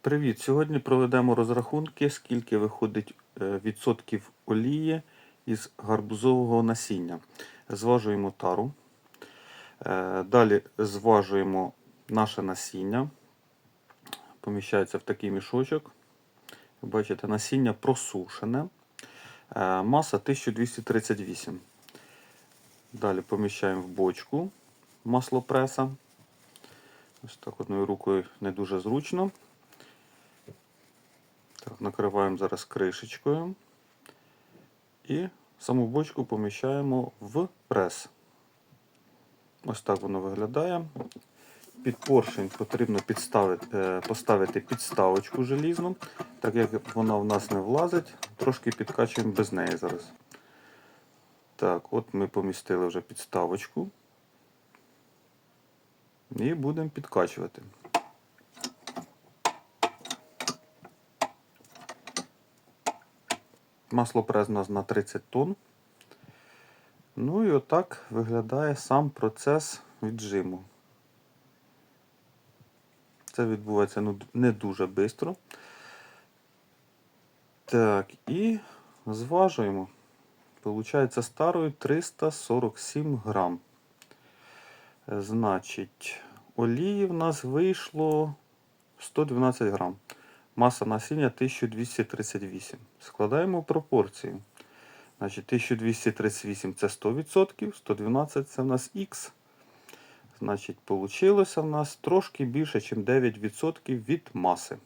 Привіт! Сьогодні проведемо розрахунки, скільки виходить е, відсотків олії із гарбузового насіння. Зважуємо тару. Е, Далі зважуємо наше насіння. Поміщається в такий мішочок. Бачите, насіння просушене. Е, Маса 1238. Далі поміщаємо в бочку масло преса. Ось так одною рукою не дуже зручно. Так, накриваємо зараз кришечкою. І саму бочку поміщаємо в прес. Ось так воно виглядає. Під поршень потрібно підставити, е, поставити підставочку желізну. Так як вона в нас не влазить, трошки підкачуємо без неї зараз. Так, от ми помістили вже підставочку. І будемо підкачувати. Масло прес у нас на 30 тонн. Ну і отак виглядає сам процес віджиму. Це відбувається ну, не дуже швидко. Так, і зважуємо. Получається старою 347 грам. Значить, олії в нас вийшло 112 грам. Маса насіння 1238. Складаємо пропорції. Значить, 1238 це 100%, 112 це в нас Х. Значить, вийшло в нас трошки більше, ніж 9% від маси.